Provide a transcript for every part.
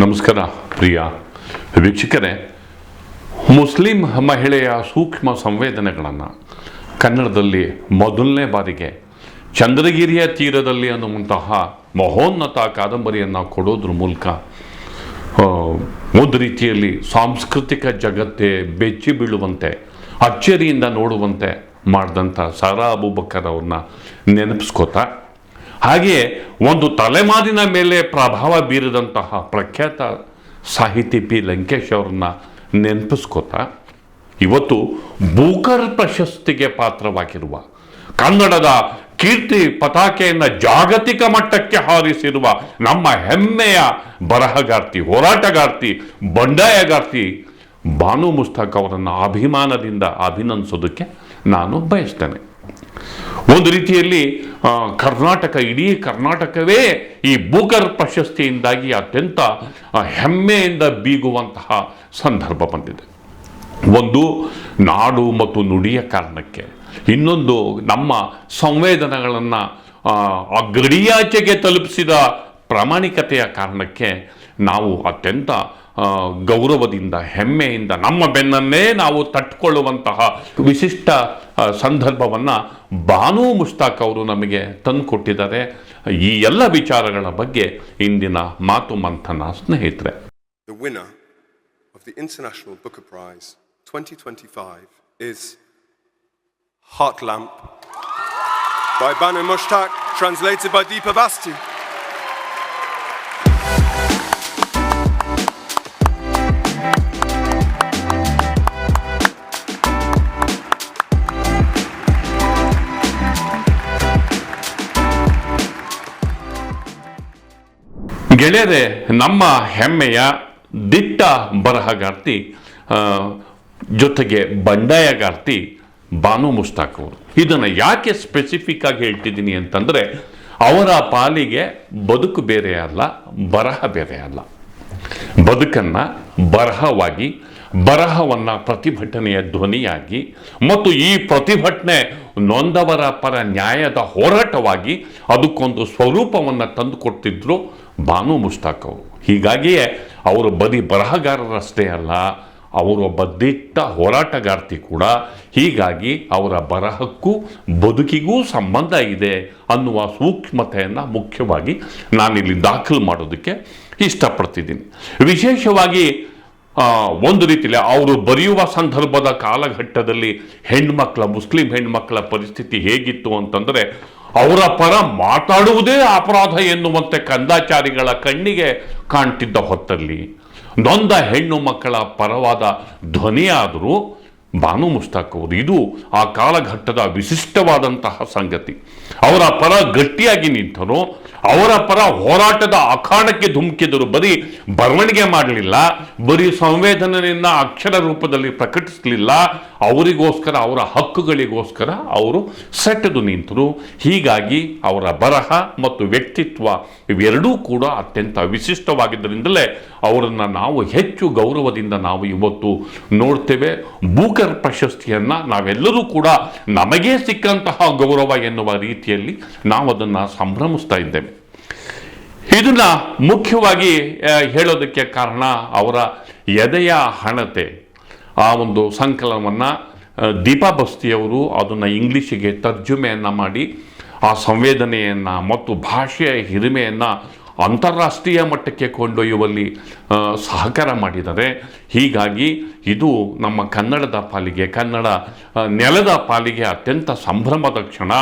ನಮಸ್ಕಾರ, ಪ್ರಿಯ ವೀಕ್ಷಕರೇ. ಮುಸ್ಲಿಂ ಮಹಿಳೆಯ ಸೂಕ್ಷ್ಮ ಸಂವೇದನೆಗಳನ್ನು ಕನ್ನಡದಲ್ಲಿ ಮೊದಲನೇ ಬಾರಿಗೆ ಚಂದ್ರಗಿರಿಯ ತೀರದಲ್ಲಿ ಅನ್ನುವಂತಹ ಮಹೋನ್ನತ ಕಾದಂಬರಿಯನ್ನು ಕೊಡೋದ್ರ ಮೂಲಕ ಒಂದು ರೀತಿಯಲ್ಲಿ ಸಾಂಸ್ಕೃತಿಕ ಜಗತ್ತೇ ಬೆಚ್ಚಿ ಬೀಳುವಂತೆ, ಅಚ್ಚರಿಯಿಂದ ನೋಡುವಂತೆ ಮಾಡಿದಂಥ ಸಾರಾ ಅಬೂಬಕ್ಕರ್ ಅವ್ರನ್ನ ನೆನಪಿಸ್ಕೋತಾ ಹಾಗೆಯೇ ಒಂದು ತಲೆಮಾರಿನ ಮೇಲೆ ಪ್ರಭಾವ ಬೀರಿದಂತಹ ಪ್ರಖ್ಯಾತ ಸಾಹಿತಿ ಪಿ ಲಂಕೇಶ್ ಅವರನ್ನ ನೆನಪಿಸ್ಕೋತಾ, ಇವತ್ತು ಬೂಕರ್ ಪ್ರಶಸ್ತಿಗೆ ಪಾತ್ರವಾಗಿರುವ, ಕನ್ನಡದ ಕೀರ್ತಿ ಪತಾಕೆಯನ್ನು ಜಾಗತಿಕ ಮಟ್ಟಕ್ಕೆ ಹಾರಿಸಿರುವ ನಮ್ಮ ಹೆಮ್ಮೆಯ ಬರಹಗಾರ್ತಿ, ಹೋರಾಟಗಾರ್ತಿ, ಬಂಡಾಯಗಾರ್ತಿ ಬಾನು ಮುಸ್ತಾಕ್ ಅವರನ್ನು ಅಭಿಮಾನದಿಂದ ಅಭಿನಂದಿಸೋದಕ್ಕೆ ನಾನು ಬಯಸ್ತೇನೆ. ಒಂದು ರೀತಿಯಲ್ಲಿ ಕರ್ನಾಟಕ, ಇಡೀ ಕರ್ನಾಟಕವೇ ಈ ಬೂಕರ್ ಪ್ರಶಸ್ತಿಯಿಂದಾಗಿ ಅತ್ಯಂತ ಹೆಮ್ಮೆಯಿಂದ ಬೀಗುವಂತಹ ಸಂದರ್ಭ ಬಂದಿದೆ. ಒಂದು ನಾಡು ಮತ್ತು ನುಡಿಯ ಕಾರಣಕ್ಕೆ. ಇನ್ನೊಂದು ನಮ್ಮ ಸಂವೇದನೆಗಳನ್ನು ಗಡಿಯಾಚೆಗೆ ತಲುಪಿಸಿದ ಪ್ರಾಮಾಣಿಕತೆಯ ಕಾರಣಕ್ಕೆ ನಾವು ಅತ್ಯಂತ ಗೌರವದಿಂದ ಹೆಮ್ಮೆಯಿಂದ ನಮ್ಮ ಬೆನ್ನನ್ನೇ ನಾವು ತಟ್ಟುಕೊಳ್ಳುವಂತಹ ವಿಶಿಷ್ಟ ಸಂದರ್ಭವನ್ನು ಬಾನು ಮುಸ್ತಾಕ್ ಅವರು ನಮಗೆ ತಂದುಕೊಟ್ಟಿದ್ದಾರೆ ಈ ಎಲ್ಲ ವಿಚಾರಗಳ ಬಗ್ಗೆ ಇಂದಿನ ಮಾತು ಮಂಥನ ಸ್ನೇಹಿತರೆ International Booker Prize 2025 is Heart Lamp by Banu Mushtaq, translated by Deepa Basti. ಗೆಳೆಯರೆ, ನಮ್ಮ ಹೆಮ್ಮೆಯ ದಿಟ್ಟ ಬರಹಗಾರ್ತಿ ಜೊತೆಗೆ ಬಂಡಾಯಗಾರ್ತಿ ಬಾನು ಮುಸ್ತಾಕ್ ಅವರು. ಇದನ್ನು ಯಾಕೆ ಸ್ಪೆಸಿಫಿಕ್ ಆಗಿ ಹೇಳ್ತಿದ್ದೀನಿ ಅಂತಂದರೆ, ಅವರ ಪಾಲಿಗೆ ಬದುಕು ಬೇರೆ ಅಲ್ಲ, ಬರಹ ಬೇರೆ ಅಲ್ಲ. ಬದುಕನ್ನು ಬರಹವಾಗಿ, ಬರಹವನ್ನು ಪ್ರತಿಭಟನೆಯ ಧ್ವನಿಯಾಗಿ, ಮತ್ತು ಈ ಪ್ರತಿಭಟನೆ ನೊಂದವರ ಪರ ನ್ಯಾಯದ ಹೋರಾಟವಾಗಿ ಅದಕ್ಕೊಂದು ಸ್ವರೂಪವನ್ನು ತಂದುಕೊಡ್ತಿದ್ರು ಬಾನು ಮುಸ್ತಾಕ್ ಅವರು ಹೀಗಾಗಿಯೇ ಅವರು ಬದಿ ಬರಹಗಾರರಷ್ಟೇ ಅಲ್ಲ, ಅವರು ದಿಟ್ಟ ಹೋರಾಟಗಾರ್ತಿ ಕೂಡ. ಹೀಗಾಗಿ ಅವರ ಬರಹಕ್ಕೂ ಬದುಕಿಗೂ ಸಂಬಂಧ ಇದೆ ಅನ್ನುವ ಸೂಕ್ಷ್ಮತೆಯನ್ನು ಮುಖ್ಯವಾಗಿ ನಾನಿಲ್ಲಿ ದಾಖಲು ಮಾಡೋದಕ್ಕೆ ಇಷ್ಟಪಡ್ತಿದ್ದೀನಿ. ವಿಶೇಷವಾಗಿ ಒಂದು ರೀತಿಯಲ್ಲಿ ಅವರು ಬರೆಯುವ ಸಂದರ್ಭದ ಕಾಲಘಟ್ಟದಲ್ಲಿ ಹೆಣ್ಮಕ್ಳ, ಮುಸ್ಲಿಂ ಹೆಣ್ಮಕ್ಳ ಪರಿಸ್ಥಿತಿ ಹೇಗಿತ್ತು ಅಂತಂದರೆ ಅವರ ಪರ ಮಾತಾಡುವುದೇ ಅಪರಾಧ ಎನ್ನುವಂತೆ ಕಂದಾಚಾರಿಗಳ ಕಣ್ಣಿಗೆ ಕಾಣ್ತಿದ್ದ ಹೊತ್ತಲ್ಲಿ. ನೊಂದ ಹೆಣ್ಣು ಮಕ್ಕಳ ಪರವಾದ ಧ್ವನಿಯಾದರೂ ಬಾನು ಮುಸ್ತಾಕ್ ಅವರು ಇದು ಆ ಕಾಲಘಟ್ಟದ ವಿಶಿಷ್ಟವಾದಂತಹ ಸಂಗತಿ. ಅವರ ಪರ ಗಟ್ಟಿಯಾಗಿ ನಿಂತರು, ಅವರ ಪರ ಹೋರಾಟದ ಅಖಾಡಕ್ಕೆ ಧುಮುಕಿದರು ಬರೀ ಬರವಣಿಗೆ ಮಾಡಲಿಲ್ಲ, ಬರೀ ಸಂವೇದನೆಯನ್ನು ಅಕ್ಷರ ರೂಪದಲ್ಲಿ ಪ್ರಕಟಿಸಲಿಲ್ಲ ಅವರಿಗೋಸ್ಕರ, ಅವರ ಹಕ್ಕುಗಳಿಗೋಸ್ಕರ ಅವರು ಸೆಟೆದು ನಿಂತರು. ಹೀಗಾಗಿ ಅವರ ಬರಹ ಮತ್ತು ವ್ಯಕ್ತಿತ್ವ ಇವೆರಡೂ ಕೂಡ ಅತ್ಯಂತ ವಿಶಿಷ್ಟವಾಗಿದ್ದರಿಂದಲೇ ಅವರನ್ನು ನಾವು ಹೆಚ್ಚು ಗೌರವದಿಂದ ನಾವು ಇವತ್ತು ನೋಡ್ತೇವೆ. ಬೂಕರ್ ಪ್ರಶಸ್ತಿಯನ್ನು ನಾವೆಲ್ಲರೂ ಕೂಡ ನಮಗೇ ಸಿಕ್ಕಂತಹ ಗೌರವ ಎನ್ನುವ ರೀತಿಯಲ್ಲಿ ನಾವು ಅದನ್ನು ಸಂಭ್ರಮಿಸ್ತಾ ಇದ್ದೇವೆ. ಇದನ್ನು ಮುಖ್ಯವಾಗಿ ಹೇಳೋದಕ್ಕೆ ಕಾರಣ ಅವರ ಎದೆಯ ಹಣತೆ. ಆ ಒಂದು ಸಂಕಲನವನ್ನು ದೀಪಾ ಬಸ್ತಿಯವರು ಅದನ್ನು ಇಂಗ್ಲೀಷಿಗೆ ತರ್ಜುಮೆಯನ್ನು ಮಾಡಿ, ಆ ಸಂವೇದನೆಯನ್ನು ಮತ್ತು ಭಾಷೆಯ ಹಿರಿಮೆಯನ್ನು ಅಂತಾರಾಷ್ಟ್ರೀಯ ಮಟ್ಟಕ್ಕೆ ಕೊಂಡೊಯ್ಯುವಲ್ಲಿ ಸಹಕಾರ ಮಾಡಿದ್ದಾರೆ. ಹೀಗಾಗಿ ಇದು ನಮ್ಮ ಕನ್ನಡದ ಪಾಲಿಗೆ, ಕನ್ನಡ ನೆಲದ ಪಾಲಿಗೆ ಅತ್ಯಂತ ಸಂಭ್ರಮದ ಕ್ಷಣ.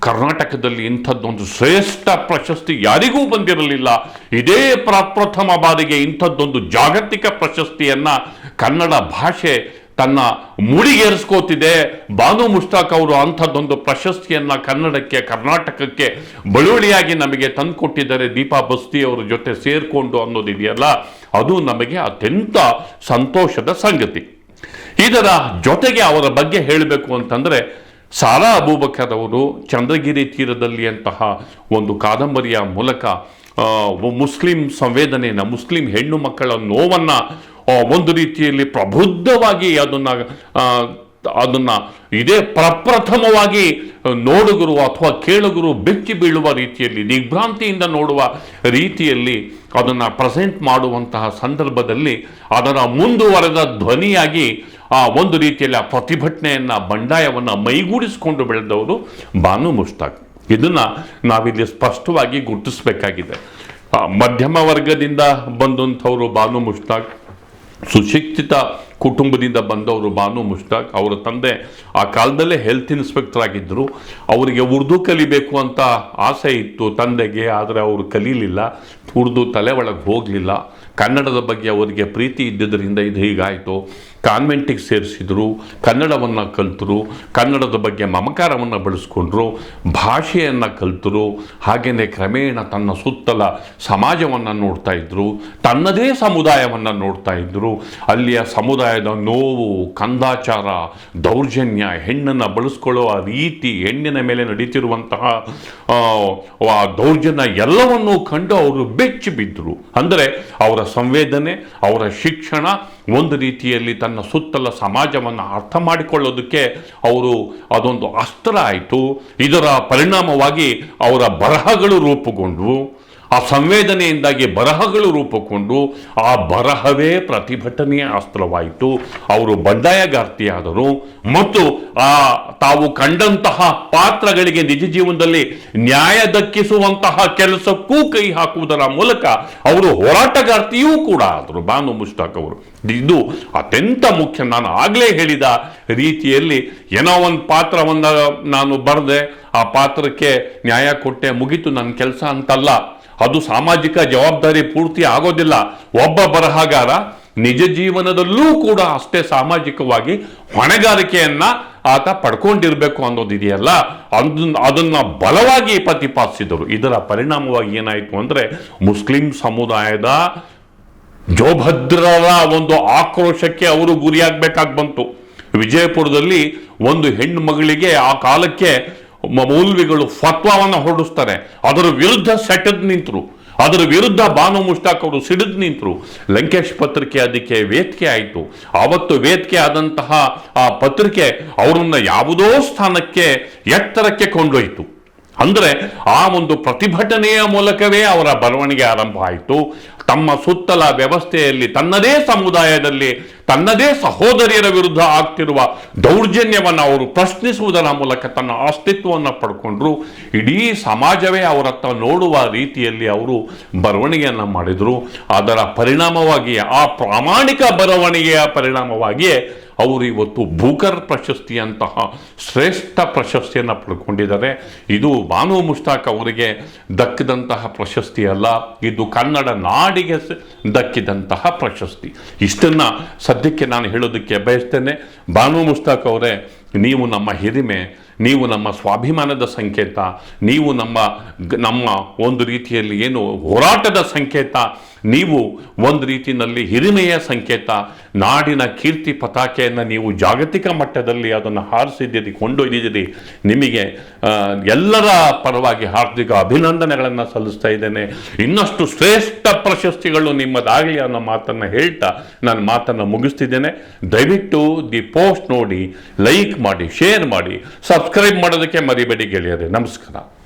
ಕರ್ನಾಟಕದಲ್ಲಿ ಇಂಥದ್ದೊಂದು ಶ್ರೇಷ್ಠ ಪ್ರಶಸ್ತಿ ಯಾರಿಗೂ ಬಂದಿರಲಿಲ್ಲ. ಇದೇ ಪ್ರಪ್ರಥಮ ಬಾರಿಗೆ ಇಂಥದ್ದೊಂದು ಜಾಗತಿಕ ಪ್ರಶಸ್ತಿಯನ್ನ ಕನ್ನಡ ಭಾಷೆ ತನ್ನ ಮುಡಿಗೇರಿಸ್ಕೋತಿದೆ. ಬಾನು ಮುಷ್ತಾಕ್ ಅವರು ಅಂಥದ್ದೊಂದು ಪ್ರಶಸ್ತಿಯನ್ನು ಕನ್ನಡಕ್ಕೆ, ಕರ್ನಾಟಕಕ್ಕೆ ಬಳುವಳಿಯಾಗಿ ನಮಗೆ ತಂದುಕೊಟ್ಟಿದ್ದಾರೆ. ದೀಪಾ ಬಸ್ತಿ ಜೊತೆ ಸೇರಿಕೊಂಡು ಅನ್ನೋದಿದೆಯಲ್ಲ, ಅದು ನಮಗೆ ಅತ್ಯಂತ ಸಂತೋಷದ ಸಂಗತಿ. ಇದರ ಜೊತೆಗೆ ಅವರ ಬಗ್ಗೆ ಹೇಳಬೇಕು ಅಂತಂದರೆ ಸಾರಾ ಅಬೂಬಕರ್ ಅವರು ಚಂದ್ರಗಿರಿ ತೀರದಲ್ಲಿ ಅಂತಹ ಒಂದು ಕಾದಂಬರಿಯ ಮೂಲಕ ಮುಸ್ಲಿಂ ಸಂವೇದನೆಯನ್ನು, ಮುಸ್ಲಿಂ ಹೆಣ್ಣು ಮಕ್ಕಳ ನೋವನ್ನು ಒಂದು ರೀತಿಯಲ್ಲಿ ಪ್ರಬುದ್ಧವಾಗಿ ಅದನ್ನು ಅದನ್ನ ಇದೇ ಪ್ರಪ್ರಥಮವಾಗಿ ನೋಡುಗರು ಅಥವಾ ಕೇಳುಗರು ಬೆಚ್ಚಿ ಬೀಳುವ ರೀತಿಯಲ್ಲಿ, ದಿಗ್ಭ್ರಾಂತಿಯಿಂದ ನೋಡುವ ರೀತಿಯಲ್ಲಿ ಅದನ್ನು ಪ್ರೆಸೆಂಟ್ ಮಾಡುವಂತಹ ಸಂದರ್ಭದಲ್ಲಿ ಅದರ ಮುಂದುವರೆದ ಧ್ವನಿಯಾಗಿ ಆ ಒಂದು ರೀತಿಯಲ್ಲಿ ಆ ಪ್ರತಿಭಟನೆಯನ್ನು, ಬಂಡಾಯವನ್ನು ಮೈಗೂಡಿಸಿಕೊಂಡು ಬೆಳೆದವರು ಬಾನು ಮುಷ್ತಾಕ್ ಇದನ್ನು ನಾವಿಲ್ಲಿ ಸ್ಪಷ್ಟವಾಗಿ ಗುರುತಿಸಬೇಕಾಗಿದೆ. ಮಧ್ಯಮ ವರ್ಗದಿಂದ ಬಂದಂಥವರು ಬಾನು ಮುಷ್ತಾಕ್ ಸುಶಿಕ್ಷಿತ ಕುಟುಂಬದಿಂದ ಬಂದವರು ಬಾನು ಮುಷ್ತಾಕ್ ಅವರ ತಂದೆ ಆ ಕಾಲದಲ್ಲೇ ಹೆಲ್ತ್ ಇನ್ಸ್ಪೆಕ್ಟರ್ ಆಗಿದ್ದರು ಅವರಿಗೆ ಉರ್ದು ಕಲಿಬೇಕು ಅಂತ ಆಸೆ ಇತ್ತು ತಂದೆಗೆ, ಆದರೆ ಅವರು ಕಲೀಲಿಲ್ಲ. ಉರ್ದು ತಲೆ ಒಳಗೆ ಹೋಗಲಿಲ್ಲ. ಕನ್ನಡದ ಬಗ್ಗೆ ಅವರಿಗೆ ಪ್ರೀತಿ ಇದ್ದಿದ್ದರಿಂದ ಇದು ಹೀಗಾಯಿತು. ಕಾನ್ವೆಂಟಿಗೆ ಸೇರಿಸಿದ್ರು, ಕನ್ನಡವನ್ನು ಕಲಿತರು, ಕನ್ನಡದ ಬಗ್ಗೆ ಮಮಕಾರವನ್ನು ಬೆಳೆಸ್ಕೊಂಡ್ರು, ಭಾಷೆಯನ್ನು ಕಲಿತರು ಹಾಗೆಯೇ ಕ್ರಮೇಣ ತನ್ನ ಸುತ್ತಲ ಸಮಾಜವನ್ನು ನೋಡ್ತಾ ಇದ್ರು, ತನ್ನದೇ ಸಮುದಾಯವನ್ನು ನೋಡ್ತಾ ಇದ್ದರು ಅಲ್ಲಿಯ ಸಮುದಾಯದ ನೋವು, ಕಂದಾಚಾರ, ದೌರ್ಜನ್ಯ, ಹೆಣ್ಣನ್ನು ಬಳಸ್ಕೊಳ್ಳುವ ರೀತಿ ಹೆಣ್ಣಿನ ಮೇಲೆ ನಡೀತಿರುವಂತಹ ದೌರ್ಜನ್ಯ ಎಲ್ಲವನ್ನೂ ಕಂಡು ಅವರು ಬೆಚ್ಚಿ ಬಿದ್ದರು ಅಂದರೆ ಅವರ ಸಂವೇದನೆ, ಅವರ ಶಿಕ್ಷಣ, ಒಂದು ರೀತಿಯಲ್ಲಿ ತನ್ನ ಸುತ್ತಲ ಸಮಾಜವನ್ನು ಅರ್ಥ ಮಾಡಿಕೊಳ್ಳೋದಕ್ಕೆ ಅವರು ಅದೊಂದು ಅಸ್ತ್ರ ಆಯಿತು. ಇದರ ಪರಿಣಾಮವಾಗಿ ಅವರ ಬರಹಗಳು ರೂಪುಗೊಂಡವು. ಆ ಸಂವೇದನೆಯಿಂದಾಗಿ ಬರಹಗಳು ರೂಪುಗೊಂಡು ಆ ಬರಹವೇ ಪ್ರತಿಭಟನೆಯ ಅಸ್ತ್ರವಾಯಿತು. ಅವರು ಬಂಡಾಯಗಾರ್ತಿಯಾದರು. ಮತ್ತು ಆ ತಾವು ಕಂಡಂತಹ ಪಾತ್ರಗಳಿಗೆ ನಿಜ ಜೀವನದಲ್ಲಿ ನ್ಯಾಯ ದಕ್ಕಿಸುವಂತಹ ಕೆಲಸಕ್ಕೂ ಕೈ ಹಾಕುವುದರ ಮೂಲಕ ಅವರು ಹೋರಾಟಗಾರ್ತಿಯೂ ಕೂಡ ಆದರು, ಬಾನು ಮುಷ್ತಾಕ್ ಅವರು. ಇದು ಅತ್ಯಂತ ಮುಖ್ಯ. ನಾನು ಆಗಲೇ ಹೇಳಿದ ರೀತಿಯಲ್ಲಿ ಏನೋ ಒಂದು ಪಾತ್ರವನ್ನು ನಾನು ಬರೆದೆ, ಆ ಪಾತ್ರಕ್ಕೆ ನ್ಯಾಯ ಕೊಟ್ಟೆ, ಮುಗಿತು ನನ್ನ ಕೆಲಸ ಅಂತಲ್ಲ. ಅದು ಸಾಮಾಜಿಕ ಜವಾಬ್ದಾರಿ ಪೂರ್ತಿ ಆಗೋದಿಲ್ಲ. ಒಬ್ಬ ಬರಹಗಾರ ನಿಜ ಜೀವನದಲ್ಲೂ ಕೂಡ ಅಷ್ಟೇ ಸಾಮಾಜಿಕವಾಗಿ ಹೊಣೆಗಾರಿಕೆಯನ್ನ ಆತ ಪಡ್ಕೊಂಡಿರ್ಬೇಕು ಅನ್ನೋದಿದೆಯಲ್ಲ. ಅದನ್ನ ಅದನ್ನ ಬಲವಾಗಿ ಪ್ರತಿಪಾದಿಸಿದರು. ಇದರ ಪರಿಣಾಮವಾಗಿ ಏನಾಯಿತು ಅಂದ್ರೆ ಮುಸ್ಲಿಂ ಸಮುದಾಯದ ಜೋಭದ್ರರ ಒಂದು ಆಕ್ರೋಶಕ್ಕೆ ಅವರು ಗುರಿಯಾಗಬೇಕಾಗಿ ಬಂತು. ವಿಜಯಪುರದಲ್ಲಿ ಒಂದು ಹೆಣ್ಣು ಮಗಳಿಗೆ ಆ ಕಾಲಕ್ಕೆ ಮೌಲ್ವಿಗಳು ಫತ್ವಾವನ್ನು ಹೊರಡಿಸ್ತಾರೆ. ಅದರ ವಿರುದ್ಧ ಸೆಟದ್ ನಿಂತರು. ಅದರ ವಿರುದ್ಧ ಬಾನು ಮುಷ್ತಾಕ್ ಅವರು ಸಿಡಿದು ನಿಂತರು. ಲಂಕೇಶ್ ಪತ್ರಿಕೆ ಅದಕ್ಕೆ ವೇದಿಕೆ ಆಯಿತು. ಆವತ್ತು ವೇದಿಕೆ ಆದಂತಹ ಆ ಪತ್ರಿಕೆ ಅವರನ್ನ ಯಾವುದೋ ಸ್ಥಾನಕ್ಕೆ, ಎತ್ತರಕ್ಕೆ ಕೊಂಡೊಯ್ತು. ಅಂದರೆ ಆ ಒಂದು ಪ್ರತಿಭಟನೆಯ ಮೂಲಕವೇ ಅವರ ಬರವಣಿಗೆ ಆರಂಭ ಆಯಿತು. ತಮ್ಮ ಸುತ್ತಲ ವ್ಯವಸ್ಥೆಯಲ್ಲಿ ತನ್ನದೇ ಸಮುದಾಯದಲ್ಲಿ, ತನ್ನದೇ ಸಹೋದರಿಯರ ವಿರುದ್ಧ ಆಗ್ತಿರುವ ದೌರ್ಜನ್ಯವನ್ನು ಅವರು ಪ್ರಶ್ನಿಸುವುದರ ಮೂಲಕ ತನ್ನ ಅಸ್ತಿತ್ವವನ್ನು ಪಡ್ಕೊಂಡ್ರು. ಇಡೀ ಸಮಾಜವೇ ಅವರತ್ತ ನೋಡುವ ರೀತಿಯಲ್ಲಿ ಅವರು ಬರವಣಿಗೆಯನ್ನು ಮಾಡಿದರು. ಅದರ ಪರಿಣಾಮವಾಗಿಯೇ, ಆ ಪ್ರಾಮಾಣಿಕ ಬರವಣಿಗೆಯ ಪರಿಣಾಮವಾಗಿಯೇ ಅವರು ಇವತ್ತು ಭೂಕರ್ ಪ್ರಶಸ್ತಿಯಂತಹ ಶ್ರೇಷ್ಠ ಪ್ರಶಸ್ತಿಯನ್ನು ಪಡ್ಕೊಂಡಿದ್ದಾರೆ. ಇದು ಬಾನು ಮುಷ್ತಾಕ್ ಅವರಿಗೆ ದಕ್ಕಿದಂತಹ ಪ್ರಶಸ್ತಿ ಅಲ್ಲ, ಇದು ಕನ್ನಡ ನಾಡಿಗೆ ದಕ್ಕಿದಂತಹ ಪ್ರಶಸ್ತಿ. ಇಷ್ಟನ್ನು ಸದ್ಯಕ್ಕೆ ನಾನು ಹೇಳೋದಕ್ಕೆ ಬಯಸ್ತೇನೆ. ಬಾನು ಮುಷ್ತಾಕ್ ಅವರೇ, ನೀವು ನಮ್ಮ ಹಿರಿಮೆ ನೀವು ನಮ್ಮ ಸ್ವಾಭಿಮಾನದ ಸಂಕೇತ, ನೀವು ನಮ್ಮ ನಮ್ಮ ಒಂದು ರೀತಿಯಲ್ಲಿ ಏನು ಹೋರಾಟದ ಸಂಕೇತ, ನೀವು ಒಂದು ರೀತಿಯಲ್ಲಿ ಹಿರಿಮೆಯ ಸಂಕೇತ, ನಾಡಿನ ಕೀರ್ತಿ ಪತಾಕೆಯನ್ನು ನೀವು ಜಾಗತಿಕ ಮಟ್ಟದಲ್ಲಿ ಅದನ್ನು ಹಾರಿಸಿದ್ದೀರಿ, ಕೊಂಡೊಯ್ದಿದ್ದೀರಿ. ನಿಮಗೆ ಎಲ್ಲರ ಪರವಾಗಿ ಹಾರ್ದಿಕ ಅಭಿನಂದನೆಗಳನ್ನು ಸಲ್ಲಿಸ್ತಾ ಇದ್ದೇನೆ. ಇನ್ನಷ್ಟು ಶ್ರೇಷ್ಠ ಪ್ರಶಸ್ತಿಗಳು ನಿಮ್ಮದಾಗಲಿ ಅನ್ನೋ ಮಾತನ್ನು ಹೇಳ್ತಾ ನಾನು ಮಾತನ್ನು ಮುಗಿಸ್ತಿದ್ದೇನೆ. ದಯವಿಟ್ಟು ದಿ ಪೋಸ್ಟ್ ನೋಡಿ, ಲೈಕ್ ಮಾಡಿ, ಶೇರ್ ಮಾಡಿ ಸಬ್ಸ್ಕ್ರೈಬ್ ಮಾಡೋದಕ್ಕೆ ಮರಿಬೇಡಿ ಗೆಳೆಯರೆ. ನಮಸ್ಕಾರ.